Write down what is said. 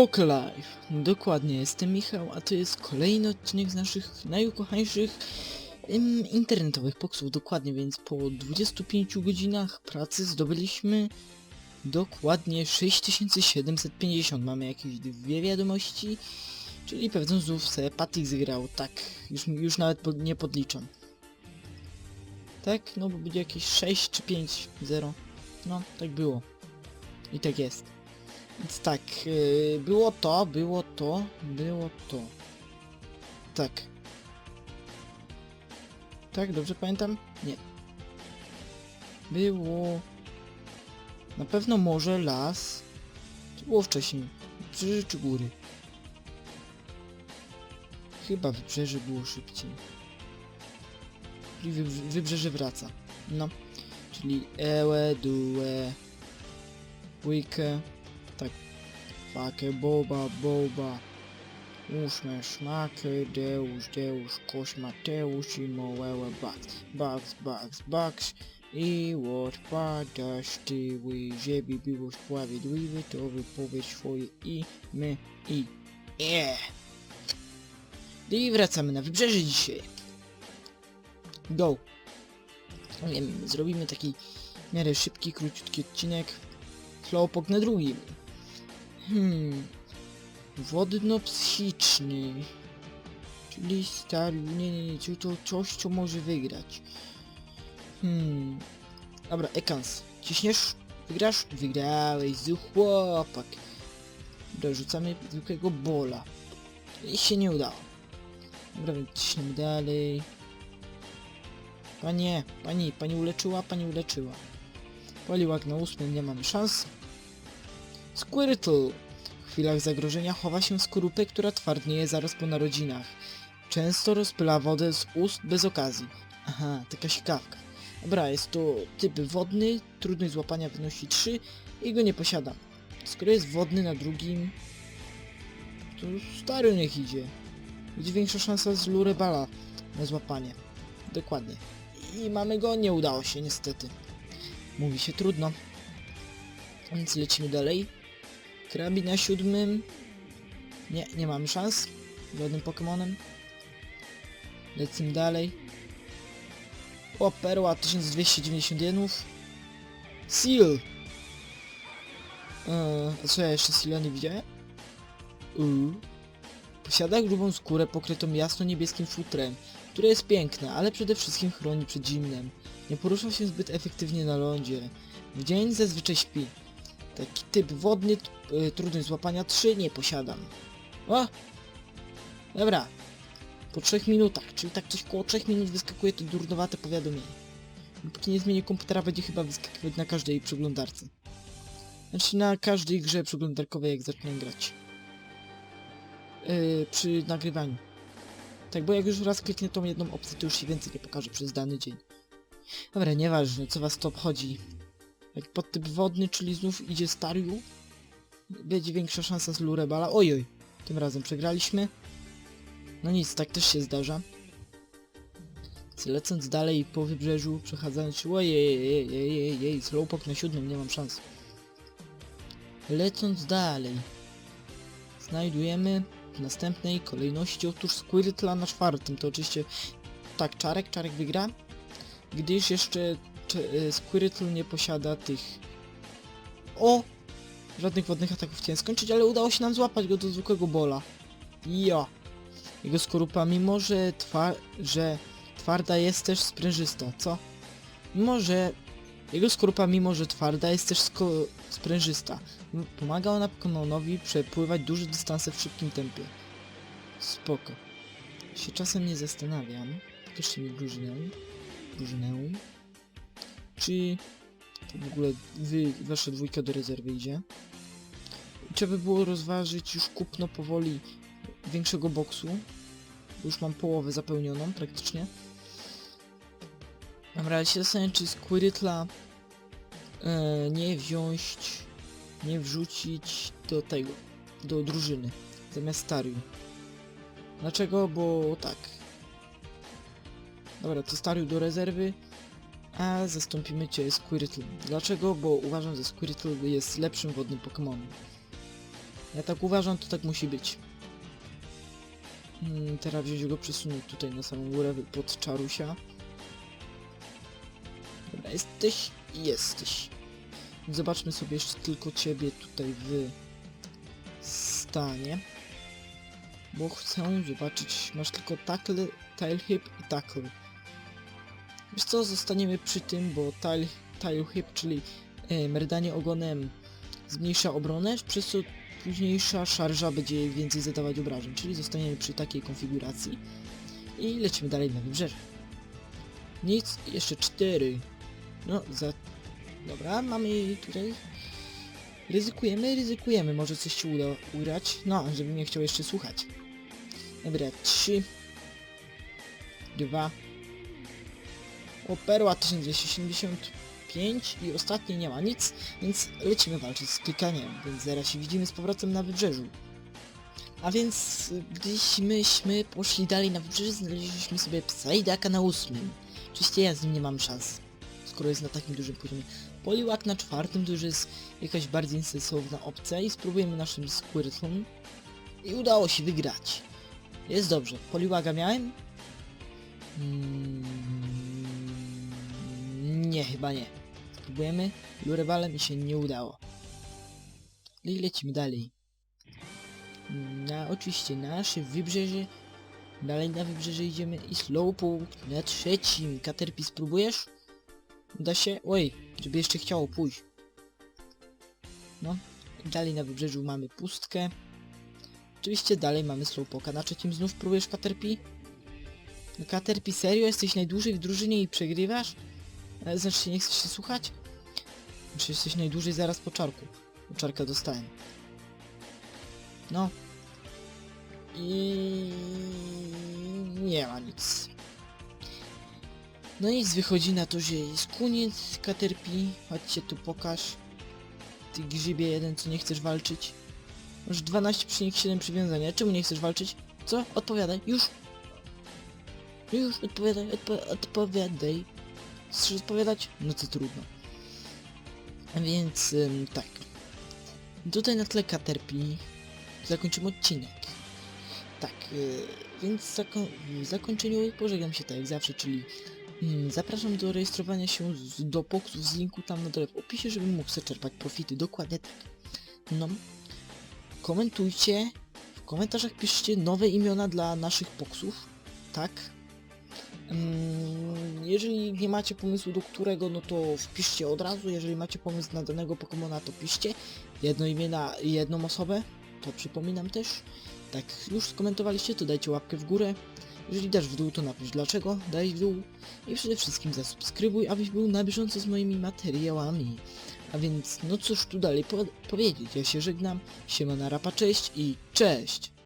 Pokelife. Dokładnie, jestem Michał, a to jest kolejny odcinek z naszych najukochańszych internetowych poksów. Dokładnie, więc po 25 godzinach pracy zdobyliśmy dokładnie 6750. Mamy jakieś dwie wiadomości, czyli pewnie znów se Patik zgrał. Tak, już, już nawet nie podliczam. Tak, no bo będzie jakieś 6 czy 5, 0. No, tak było. I tak jest. Więc tak, yy, było to, było to, było to. Tak. Tak, dobrze pamiętam? Nie. Było... Na pewno morze, las. Co było wcześniej? Wybrzeże czy góry? Chyba wybrzeże było szybciej. Czyli wybrze wybrzeże wraca. No. Czyli ełe, due, weeke, tak. Fakę, boba, boba. Ósme szmakę, deusz, deusz, kosz Mateusz i mołełe bugs. Bugs, bugs, bugs. I odpadasz ty, żeby było sprawiedliwe, to wypowiedz swoje i my i yeah. I wracamy na wybrzeże dzisiaj. Go. Wiem, zrobimy taki w miarę szybki, króciutki odcinek. Slowpoke na drugim. Hmm. Wodno-psychiczny. Czyli stary... Nie, nie, nie. Czyli to coś, co może wygrać. Hmm. Dobra, Ekans. Ciśniesz? Wygrasz? Wygrałeś, zu chłopak. Dobra, rzucamy zwykłego bola. I się nie udało. Dobra, więc ciśniemy dalej. Panie, pani, pani uleczyła, pani uleczyła. Poliłak na ósmym, nie mamy szans. Squirtle. W chwilach zagrożenia chowa się w skorupę, która twardnieje zaraz po narodzinach. Często rozpyla wodę z ust bez okazji. Aha, taka sikawka. Dobra, jest to typ wodny, trudność złapania wynosi 3 i go nie posiadam. Skoro jest wodny na drugim, to stary niech idzie. Będzie większa szansa z lurebala na złapanie. Dokładnie. I mamy go, nie udało się niestety. Mówi się trudno. Więc lecimy dalej. Krabi na siódmym. Nie, nie mamy szans. Żadnym Pokemonem. Lecimy dalej. O, perła 1290 jenów. Seal! Eee, a co ja jeszcze Seala nie widziałem? Uuu. Posiada grubą skórę pokrytą jasno-niebieskim futrem, które jest piękne, ale przede wszystkim chroni przed zimnem. Nie porusza się zbyt efektywnie na lądzie. W dzień zazwyczaj śpi. Taki typ wodny, y, trudność złapania 3 nie posiadam. O! Dobra. Po 3 minutach, czyli tak coś koło 3 minut wyskakuje to durnowate powiadomienie. Póki nie zmienię komputera, będzie chyba wyskakiwać na każdej przeglądarce. Znaczy na każdej grze przeglądarkowej, jak zacznę grać. Yy, przy nagrywaniu. Tak, bo jak już raz kliknę tą jedną opcję, to już się więcej nie pokaże przez dany dzień. Dobra, nieważne, co was to obchodzi. Jak podtyp wodny, czyli znów idzie Stariu, będzie większa szansa z Lurebala. Ojoj, tym razem przegraliśmy. No nic, tak też się zdarza. Lecąc dalej po wybrzeżu, przechadzając się... Ojej, slowpoke na siódmym, nie mam szans. Lecąc dalej, znajdujemy w następnej kolejności otóż Squirtla na czwartym. To oczywiście tak, Czarek, Czarek wygra, gdyż jeszcze Cze- Squirtle nie posiada tych... O! Żadnych wodnych ataków chciałem skończyć, ale udało się nam złapać go do zwykłego bola. Ja. Jego skorupa, mimo że, że twarda jest też sprężysta, co? Mimo że... Jego skorupa, mimo że twarda, jest też sprężysta. Pomaga ona Pokemonowi przepływać duże dystanse w szybkim tempie. Spoko. Się czasem nie zastanawiam. Pokażcie mi drużynę. Drużynę. Czy w ogóle wy, wasza dwójka do rezerwy idzie? Trzeba by było rozważyć już kupno powoli większego boksu. bo Już mam połowę zapełnioną praktycznie. Dobra, się zastanawiam, czy Squirtla e, nie wziąć, nie wrzucić do tego, do drużyny, zamiast Stariu. Dlaczego? Bo tak. Dobra, to Stariu do rezerwy, a zastąpimy cię Squirtle. Dlaczego? Bo uważam, że Squirtle jest lepszym wodnym Pokemonem. Ja tak uważam, to tak musi być. Hmm, teraz wziąć go przesunąć tutaj na samą górę pod czarusia. Dobra, jesteś? Jesteś. Zobaczmy sobie jeszcze tylko ciebie tutaj w stanie. Bo chcę zobaczyć, masz tylko tackle, tile hip i tackle. Wiesz co, zostaniemy przy tym, bo tile, tile hip, czyli e, merdanie ogonem zmniejsza obronę, przez co późniejsza szarża będzie więcej zadawać obrażeń, czyli zostaniemy przy takiej konfiguracji i lecimy dalej na wybrzeże. Nic, jeszcze cztery. No, za... Dobra, mamy tutaj... Ryzykujemy, ryzykujemy, może coś się uda ugrać. No, żebym nie chciał jeszcze słuchać. Dobra, trzy... Dwa... Perła 1275 i ostatniej nie ma nic, więc lecimy walczyć z klikaniem, więc zaraz się widzimy z powrotem na wybrzeżu. A więc, y, gdyś myśmy poszli dalej na wybrzeże, znaleźliśmy sobie Psaidaka na ósmym. Oczywiście ja z nim nie mam szans, skoro jest na takim dużym poziomie. Poliwak na czwartym to już jest jakaś bardziej sensowna opcja i spróbujemy naszym Squirtlem. I udało się wygrać. Jest dobrze. Poliwaga miałem? Mm, nie, chyba nie. Spróbujemy. Lurebalem i się nie udało. I lecimy dalej. Na oczywiście nasze wybrzeże. Dalej na wybrzeże idziemy i Slowpoke na trzecim. Caterpie spróbujesz? Da się? Oj, żeby jeszcze chciało pójść. No. Dalej na wybrzeżu mamy pustkę. Oczywiście dalej mamy Slowpoka. Na trzecim znów próbujesz Caterpie? Caterpie, serio? Jesteś najdłużej w drużynie i przegrywasz? E, Znaczy, nie chcesz się słuchać? Znaczy, jesteś najdłużej zaraz po czarku. Bo czarka dostałem. No. I... Nie ma nic. No nic, wychodzi na to, że jest koniec Caterpie. Chodźcie tu pokaż. Ty grzybie jeden, co nie chcesz walczyć. Masz 12,7 przywiązania. Czemu nie chcesz walczyć? Co? Odpowiadaj, już! Już, odpowiadaj, odpo odpowiadaj. Chcesz odpowiadać? No to trudno. Więc, ym, tak. Tutaj na tle Caterpie zakończymy odcinek. Tak, yy, więc zako w zakończeniu pożegnam się tak jak zawsze, czyli mm, zapraszam do rejestrowania się z, do poksów z linku tam na dole w opisie, żebym mógł sobie czerpać profity. Dokładnie tak. No. Komentujcie, w komentarzach piszcie nowe imiona dla naszych poksów. Tak, Jeżeli nie macie pomysłu do którego, no to wpiszcie od razu. Jeżeli macie pomysł na danego Pokemona, to piszcie. Jedno imię na jedną osobę, to przypominam też. Tak już skomentowaliście, to dajcie łapkę w górę. Jeżeli dasz w dół, to napisz dlaczego, daj w dół. I przede wszystkim zasubskrybuj, abyś był na bieżąco z moimi materiałami. A więc, no cóż tu dalej po powiedzieć. Ja się żegnam, siema na rapa, cześć i cześć!